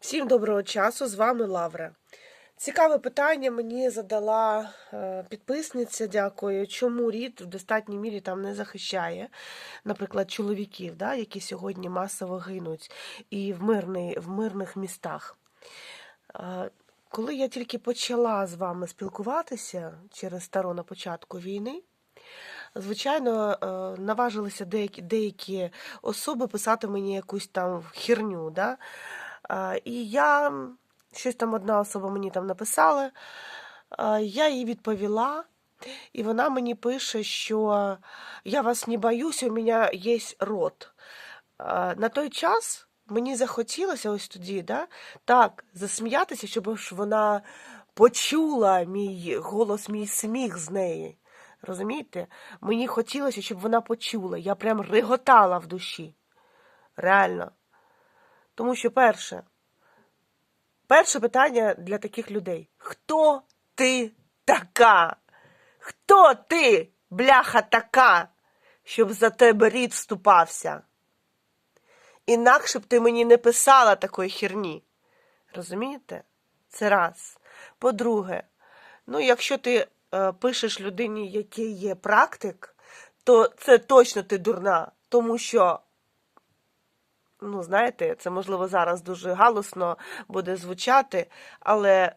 Всім доброго часу, з вами Лавра. Цікаве питання мені задала е, підписниця, дякую, чому рід в достатній мірі там не захищає, наприклад, чоловіків, да, які сьогодні масово гинуть, і в, мирний, в мирних містах. Е, Коли я тільки почала з вами спілкуватися через старо на початку війни, Звичайно, е, наважилися деякі, деякі особи писати мені якусь там херню. Да? І я щось там одна особа мені там написала, я їй відповіла, і вона мені пише, що я вас не боюсь, у мене є рот. На той час мені захотілося ось тоді, да, так, засміятися, щоб вона почула мій голос, мій сміх з неї. Розумієте? Мені хотілося, щоб вона почула. Я прям реготала в душі. Реально. Тому що перше, перше питання для таких людей: хто ти така? Хто ти, бляха, така, щоб за тебе рід вступався? Інакше б ти мені не писала такої херні. Розумієте? Це раз. По-друге, ну, якщо ти е, пишеш людині, який є практик, то це точно ти дурна, тому що ну, знаєте, це можливо зараз дуже галосно буде звучати, але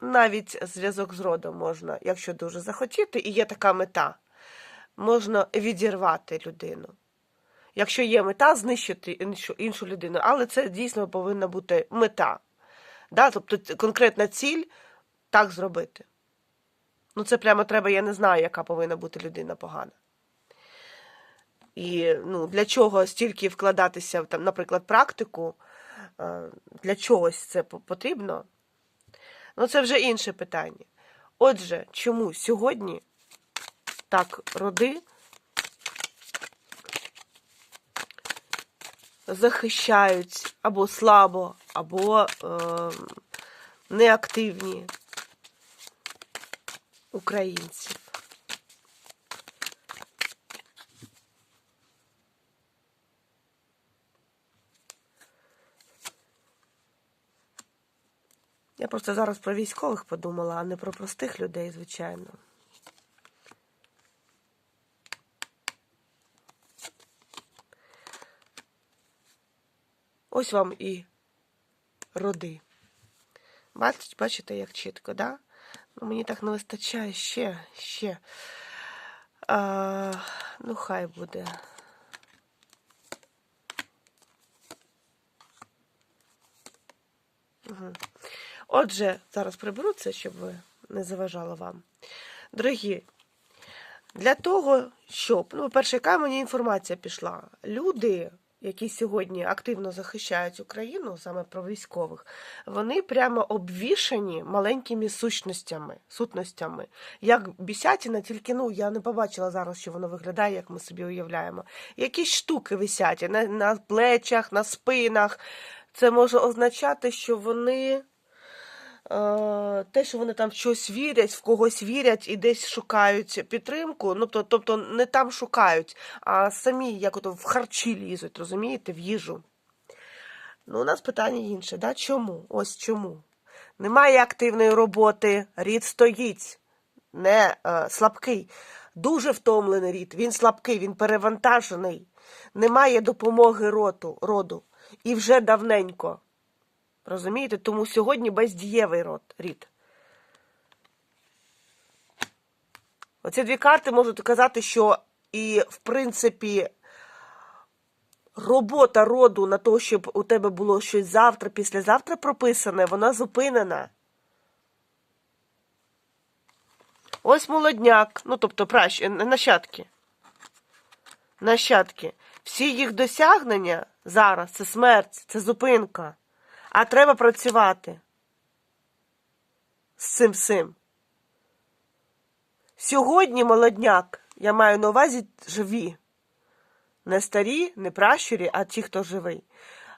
навіть зв'язок з родом можна, якщо дуже захотіти, і є така мета, можна відірвати людину. Якщо є мета, знищити іншу, іншу людину, але це дійсно повинна бути мета. Да? Тобто конкретна ціль так зробити. Ну, це прямо треба, я не знаю, яка повинна бути людина погана. І ну, для чого стільки вкладатися там, наприклад, практику, е, для чогось це потрібно? Ну, це вже інше питання. Отже, чому сьогодні так роди захищають або слабо, або е, неактивні українців? Я просто зараз про військових подумала, а не про простих людей, звичайно. Ось вам і роди. Бачите, як чітко, да? Ну, мені так не вистачає ще, ще. А, ну, хай буде. Отже, зараз приберу це, щоб не заважало вам. Дорогі, для того, щоб, ну, по-перше, яка мені інформація пішла? Люди, які сьогодні активно захищають Україну, саме про військових, вони прямо обвішані маленькими сущностями, сутностями. Як бісятіна, тільки ну я не побачила зараз, що воно виглядає, як ми собі уявляємо. Якісь штуки висять на, на плечах, на спинах. Це може означати, що вони. Е, те, що вони там в щось вірять, в когось вірять і десь шукають підтримку. Ну, то, тобто не там шукають, а самі як ото в харчі лізуть, розумієте, в їжу. Ну, у нас питання інше, да? чому? Ось чому. Немає активної роботи, рід стоїть, не е, слабкий. Дуже втомлений рід, він слабкий, він перевантажений. Немає допомоги роду, роду. І вже давненько. Розумієте? Тому сьогодні бездієвий род, рід. Оці дві карти можуть казати, що і, в принципі, робота роду на те, щоб у тебе було щось завтра, післязавтра прописане, вона зупинена. Ось молодняк, ну тобто пращ, е, нащадки. Нащадки. Всі їх досягнення зараз це смерть, це зупинка. А треба працювати з цим всім. Сьогодні молодняк, я маю на увазі живі. Не старі, не пращурі, а ті, хто живий.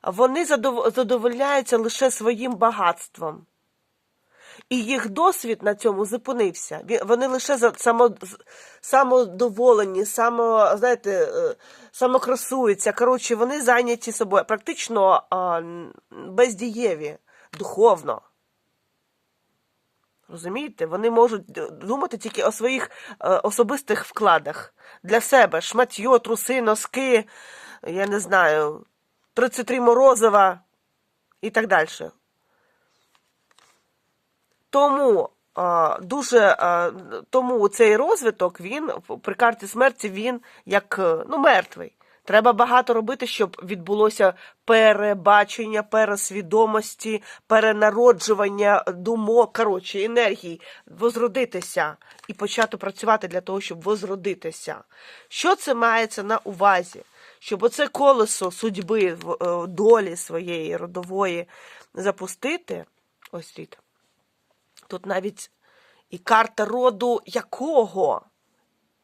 Вони задов- задовольняються лише своїм багатством. І їх досвід на цьому зупинився. Вони лише само, самодоволені, само, знаєте, е, самокрасуються. Коротше, вони зайняті собою, практично бездієві духовно. Розумієте? Вони можуть думати тільки о своїх е, особистих вкладах для себе. Шматьо, труси, носки, я не знаю, 33 морозива і так далі. Тому дуже тому цей розвиток він при карті смерті він як е, ну, мертвий. Треба багато робити, щоб відбулося перебачення, пересвідомості, перенароджування думок, коротше, енергії, возродитися і почати працювати для того, щоб возродитися. Що це мається на увазі? Щоб оце колесо судьби, в- е, долі своєї родової запустити, ось тут. Тут навіть і карта роду якого?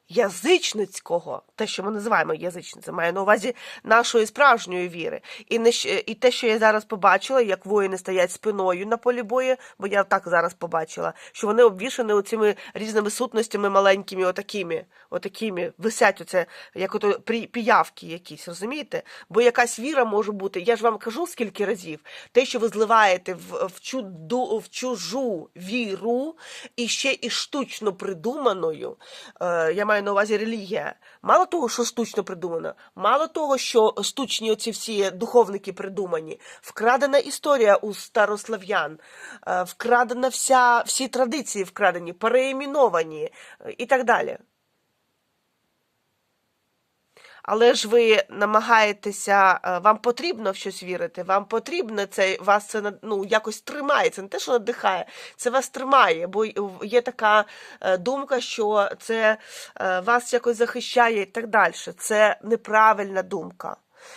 Язичницького, те, що ми називаємо язичницем, має на увазі нашої справжньої віри. І, не, і те, що я зараз побачила, як воїни стоять спиною на полі бою, бо я так зараз побачила, що вони обвішані оцими різними сутностями маленькими, отакими, отакими, висять оце, як ото піявки якісь, розумієте? Бо якась віра може бути, я ж вам кажу скільки разів, те, що ви зливаєте в, в, чуду, в чужу віру і ще і штучно придуманою, е, я маю на увазі релігія. Мало того, що штучно придумано, мало того, що штучні оці всі духовники придумані, вкрадена історія у старослав'ян, е, вкрадена вся, всі традиції вкрадені, переіменовані е, і так далі. Але ж ви намагаєтеся, е, вам потрібно в щось вірити, вам потрібно це, вас це ну, якось тримає. Це не те, що надихає, це вас тримає, бо є така е, думка, що це е, вас якось захищає і так далі. Це неправильна думка.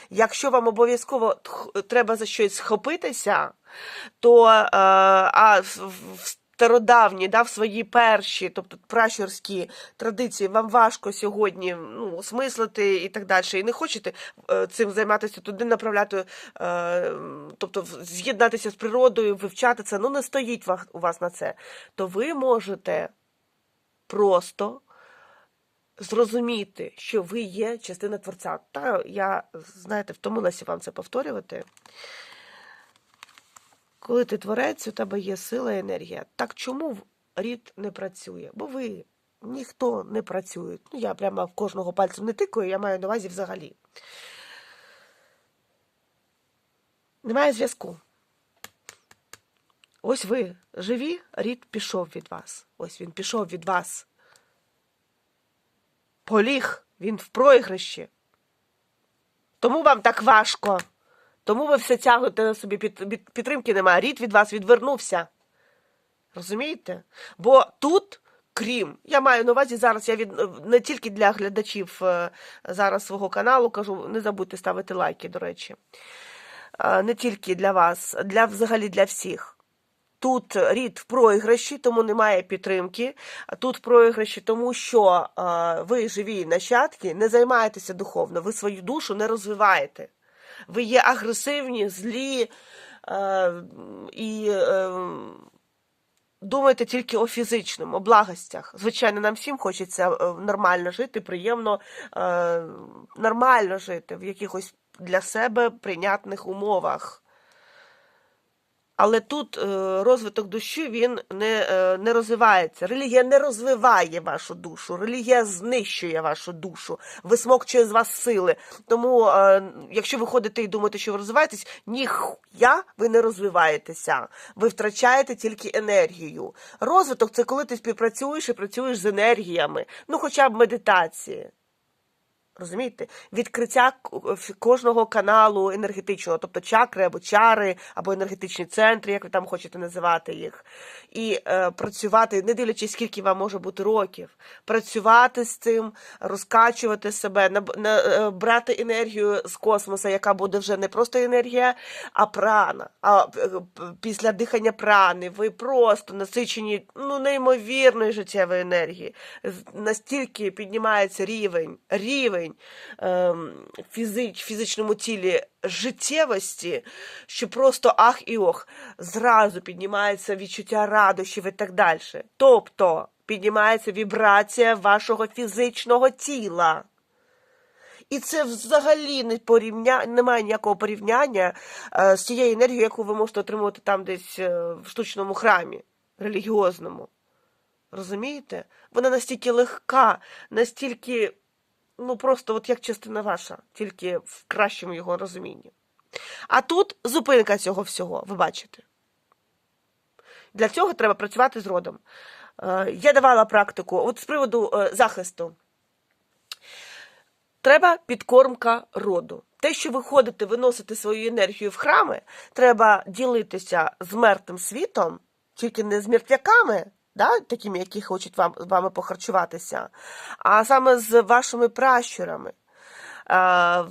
Якщо вам обов'язково треба за щось схопитися, то а стародавні, да, в свої перші, тобто пращурські традиції, вам важко сьогодні ну, осмислити і так далі, і не хочете е, цим займатися, туди направляти, е, тобто з'єднатися з природою, вивчати це, ну не стоїть у вас на це, то ви можете просто зрозуміти, що ви є частина Творця. Та я, знаєте, втомилася вам це повторювати. Коли ти творець, у тебе є сила і енергія. Так чому рід не працює? Бо ви ніхто не працює. Ну, я прямо в кожного пальцем не тикаю, я маю на увазі взагалі. Немає зв'язку. Ось ви живі, рід пішов від вас. Ось він пішов від вас. Поліг, він в проігрищі. Тому вам так важко. Тому ви все тягуєте на собі під- підтримки немає. Рід від вас відвернувся. Розумієте? Бо тут, крім, я маю на увазі зараз, я від не тільки для глядачів е, зараз свого каналу кажу, не забудьте ставити лайки, до речі. Е, Не тільки для вас, для взагалі для всіх. Тут рід в проіграші, тому немає підтримки. Тут в проіграші, тому що е, ви живі нащадки, не займаєтеся духовно, ви свою душу не розвиваєте. Ви є агресивні, злі е, і е, думаєте тільки о фізичному, о благостях. Звичайно, нам всім хочеться е, нормально жити, приємно, е, нормально жити в якихось для себе прийнятних умовах. Але тут е, розвиток душі він не, е, не розвивається. Релігія не розвиває вашу душу, релігія знищує вашу душу, висмокчує з вас сили. Тому, е, якщо ви ходите і думаєте, що ви розвиваєтесь, ніхуя ви не розвиваєтеся. Ви втрачаєте тільки енергію. Розвиток це коли ти співпрацюєш і працюєш з енергіями, ну хоча б медитації. Розумієте? Відкриття кожного каналу енергетичного, тобто чакри або чари, або енергетичні центри, як ви там хочете називати їх. І е, працювати, не дивлячись, скільки вам може бути років, працювати з цим, розкачувати себе, наб- на, е, брати енергію з космоса, яка буде вже не просто енергія, а прана. А е, після дихання прани ви просто насичені ну, неймовірної життєвої енергії. Настільки піднімається рівень, рівень рівень фізич, фізичному тілі життєвості, що просто ах і ох, зразу піднімається відчуття радощів і так далі. Тобто піднімається вібрація вашого фізичного тіла. І це взагалі не порівня... немає ніякого порівняння е, з тією енергією, яку ви можете отримувати там десь е, в штучному храмі, релігіозному. Розумієте? Вона настільки легка, настільки, ну просто от як частина ваша, тільки в кращому його розумінні. А тут зупинка цього всього, ви бачите. Для цього треба працювати з родом. Е, Я давала практику от з приводу е, захисту. Треба підкормка роду. Те, що ви ходите, виносите свою енергію в храми, треба ділитися з мертвим світом, тільки не з мертвяками, да, такими, які хочуть вам, вами похарчуватися, а саме з вашими пращурами. Е,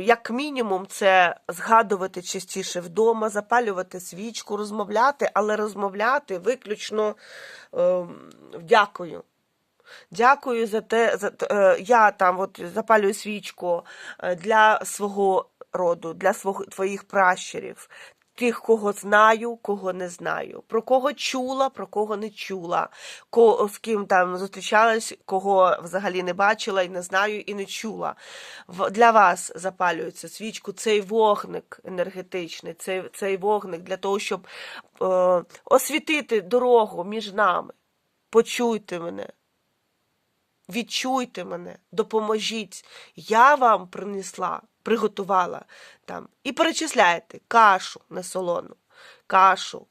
Як мінімум, це згадувати частіше вдома, запалювати свічку, розмовляти, але розмовляти виключно е, дякую. Дякую за те, за е, я там от запалюю свічку е, для свого роду, для твоїх пращурів, тих, кого знаю, кого не знаю, про кого чула, про кого не чула, ко, з ким там зустрічалась, кого взагалі не бачила і не знаю, і не чула. Для вас запалюється свічку цей вогник енергетичний, цей, цей вогник для того, щоб е, освітити дорогу між нами. Почуйте мене. Відчуйте мене, допоможіть. Я вам принесла, приготувала там і перечисляєте кашу на солону, кашу,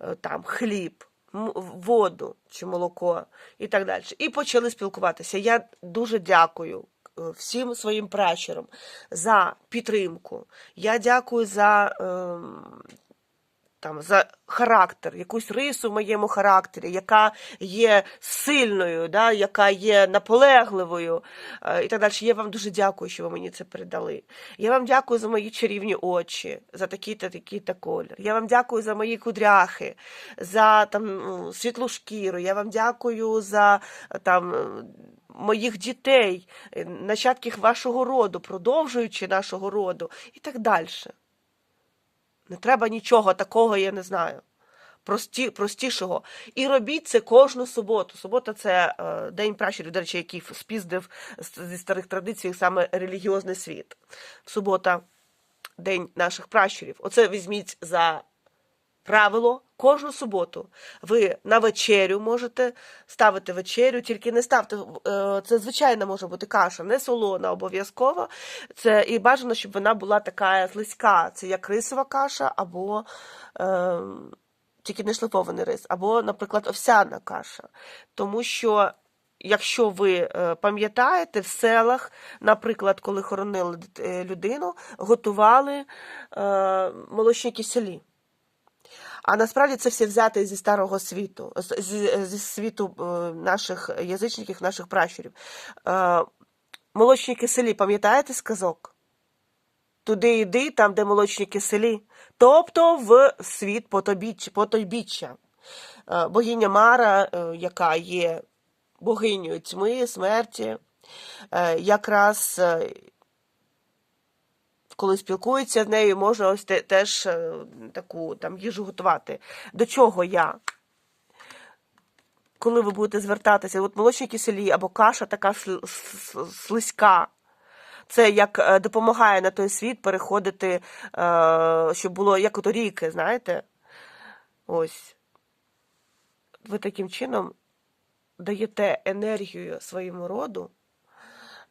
е, там хліб, воду чи молоко і так далі. І почали спілкуватися. Я дуже дякую е, всім своїм пращурам за підтримку. Я дякую за. ем, там за характер, якусь рису в моєму характері, яка є сильною, да, яка є наполегливою е, і так далі. Я вам дуже дякую, що ви мені це передали. Я вам дякую за мої чарівні очі, за такий-то, такий-то колір. Я вам дякую за мої кудряхи, за там ну, світлу шкіру. Я вам дякую за там. Моїх дітей, е, нащадків вашого роду, продовжуючи нашого роду, і так далі. Не треба нічого такого, я не знаю. Прості, простішого. І робіть це кожну суботу. Субота це е, день пращурів, до речі, який спіздив зі старих традицій саме релігіозний світ. Субота день наших пращурів. Оце візьміть за правило кожну суботу. Ви на вечерю можете ставити вечерю, тільки не ставте. е, Це звичайна може бути каша, не солона обов'язково. Це і бажано, щоб вона була така слизька. Це як рисова каша, або е, тільки не шлифований рис, або, наприклад, овсяна каша. Тому що. Якщо ви е, пам'ятаєте, в селах, наприклад, коли хоронили е, людину, готували е, молочні киселі. А насправді це все взяте зі старого світу, зі, світу е, наших язичників, наших пращурів. Е, молочні киселі, пам'ятаєте сказок? Туди йди, там, де молочні киселі, тобто в світ потойбіччя. Е, Богиня Мара, яка є богинею тьми, смерті, якраз коли спілкуються з нею, можна ось те- теж е, таку там їжу готувати. До чого я? Коли ви будете звертатися, от молочні киселі або каша така слизька. Це як е, допомагає на той світ переходити, е, щоб було як ото ріки, знаєте? Ось. Ви таким чином даєте енергію своєму роду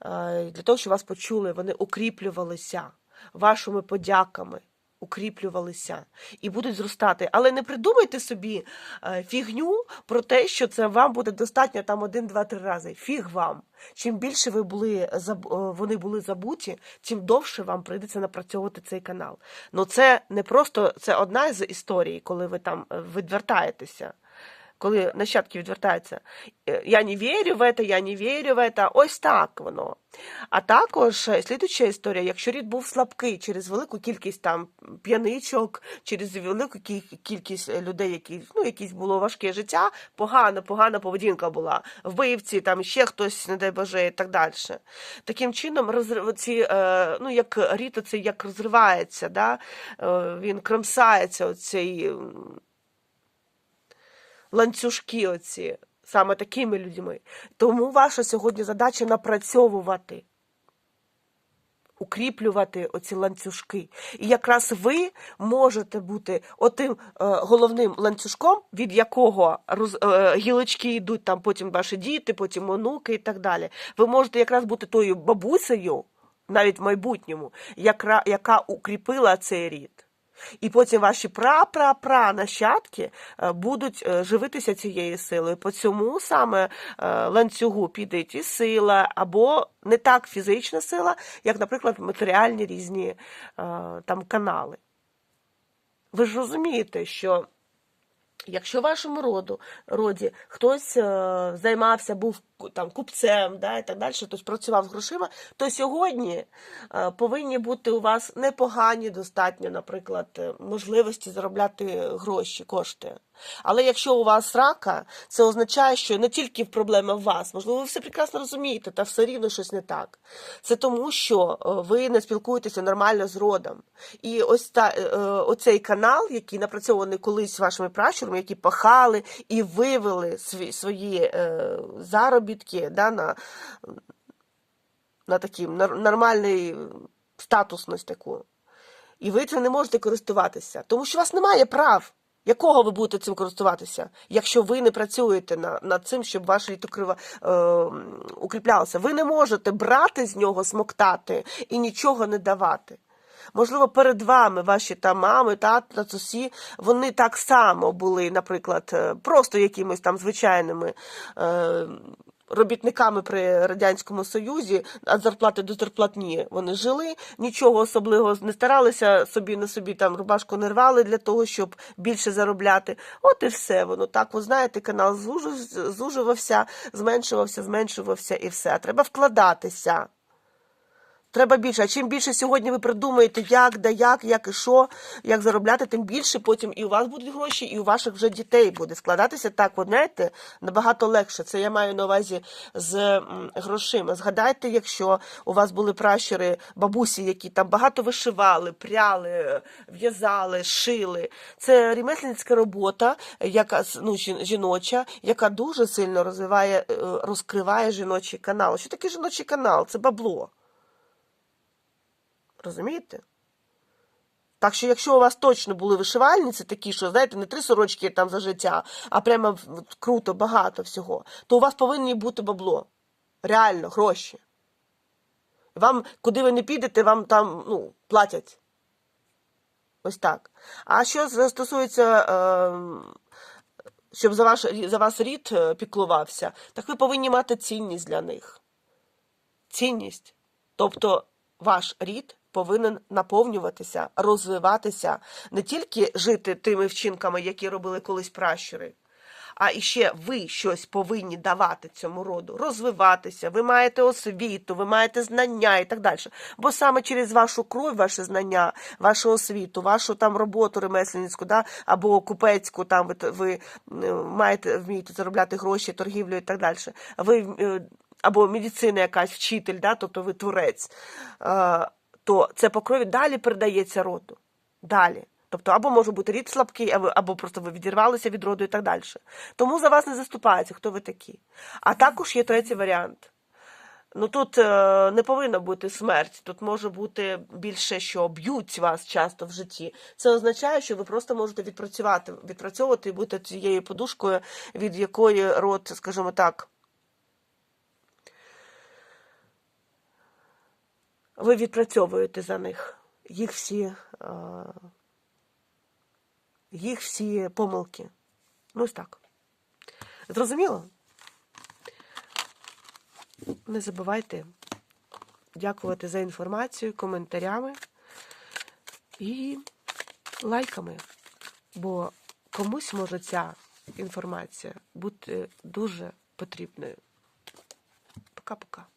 для того, щоб вас почули, вони укріплювалися вашими подяками. Укріплювалися і будуть зростати. Але не придумайте собі е, фігню про те, що це вам буде достатньо там один, два, три рази. Фіг вам. Чим більше ви були е, вони були забуті, тим довше вам прийдеться напрацьовувати цей канал. Ну це не просто це одна з історій, коли ви там е, відвертаєтеся коли нащадки відвертаються. Е, Я не вірю в це, я не вірю в це. Ось так воно. А також е, слідуюча історія, якщо рід був слабкий через велику кількість там п'яничок, через велику кількість е, людей, які ну, якісь було важке життя, погана, погана поведінка була, вбивці, там ще хтось, не дай Боже, і так далі. Таким чином, розрив, ці, ну, як рід оцей як розривається, да? він кромсається, оцей ланцюжки оці, саме такими людьми. Тому ваша сьогодні задача напрацьовувати, укріплювати оці ланцюжки. І якраз ви можете бути отим е, головним ланцюжком, від якого роз, е, гілочки йдуть там потім ваші діти, потім онуки і так далі. Ви можете якраз бути тою бабусею, навіть в майбутньому, яка, яка укріпила цей рід. І потім ваші пра-пра-пра нащадки е, будуть е, живитися цією силою. По цьому саме е, ланцюгу піде і сила, або не так фізична сила, як, наприклад, матеріальні різні там канали. Ви ж розумієте, що Якщо в вашому роду роді хтось займався, був там купцем, да, і так далі, тобто працював з грошима, то сьогодні е, повинні бути у вас непогані достатньо, наприклад, е, можливості заробляти гроші, кошти. Але якщо у вас рака, це означає, що не тільки проблема в вас, можливо, ви все прекрасно розумієте, та все рівно щось не так. Це тому, що е, ви не спілкуєтеся нормально з родом. І ось та, оцей канал, який напрацьований колись вашими пращурами, які пахали і вивели свої, свої заробітки да, на, на такий нормальний статусність таку. І ви цим не можете користуватися, тому що у вас немає прав. Якого ви будете цим користуватися, якщо ви не працюєте на, над цим, щоб ваше літокрива е, укріплялося? Ви не можете брати з нього, смоктати і нічого не давати. Можливо, перед вами ваші там мами, тати, татусі, вони так само були, наприклад, е, просто якимись там звичайними е, робітниками при Радянському Союзі, від зарплати до зарплатні вони жили, нічого особливого не старалися собі на собі там рубашку не рвали для того, щоб більше заробляти. От і все воно так. Ви знаєте, канал зужу- зужувався, зменшувався, зменшувався і все. Треба вкладатися. Треба більше. А чим більше сьогодні ви придумаєте, як, да як, як і що, як заробляти, тим більше потім і у вас будуть гроші, і у ваших вже дітей буде складатися так, от, знаєте, набагато легше. Це я маю на увазі з грошима. Згадайте, якщо у вас були пращури, бабусі, які там багато вишивали, пряли, в'язали, шили. Це ремесленницька робота, яка ну, жіноча, яка дуже сильно розвиває, е, розкриває жіночий канал. Що таке жіночий канал? Це бабло. Розумієте? Так що, якщо у вас точно були вишивальниці, такі, що, знаєте, не три сорочки там за життя, а прямо круто, багато всього, то у вас повинні бути бабло. Реально, гроші. Вам, куди ви не підете, вам там ну, платять. Ось так. А що стосується, е, щоб за, ваш, за вас рід е, піклувався, так ви повинні мати цінність для них. Цінність. Тобто ваш рід повинен наповнюватися, розвиватися, не тільки жити тими вчинками, які робили колись пращури, а іще ви щось повинні давати цьому роду, розвиватися. Ви маєте освіту, ви маєте знання і так далі. Бо саме через вашу кров, ваші знання, вашу освіту, вашу там роботу ремесленницьку, да, або купецьку, там ви, ви е, маєте вмієте заробляти гроші, торгівлю і так далі. Ви е, або медицина якась вчитель, да, тобто ви творець, то це по крові далі передається роду. Далі. Тобто, або може бути рід слабкий, або, або просто ви відірвалися від роду і так далі. Тому за вас не заступається, хто ви такі. А також є третій варіант. Ну тут е, не повинна бути смерть, тут може бути більше, що б'ють вас часто в житті. Це означає, що ви просто можете відпрацювати, відпрацьовувати і бути цією подушкою, від якої род, скажімо так, ви відпрацьовуєте за них їх всі, е, їх всі помилки. Ну, ось так. Зрозуміло? Не забувайте дякувати за інформацію, коментарями і лайками. Бо комусь може ця інформація бути дуже потрібною. Пока-пока.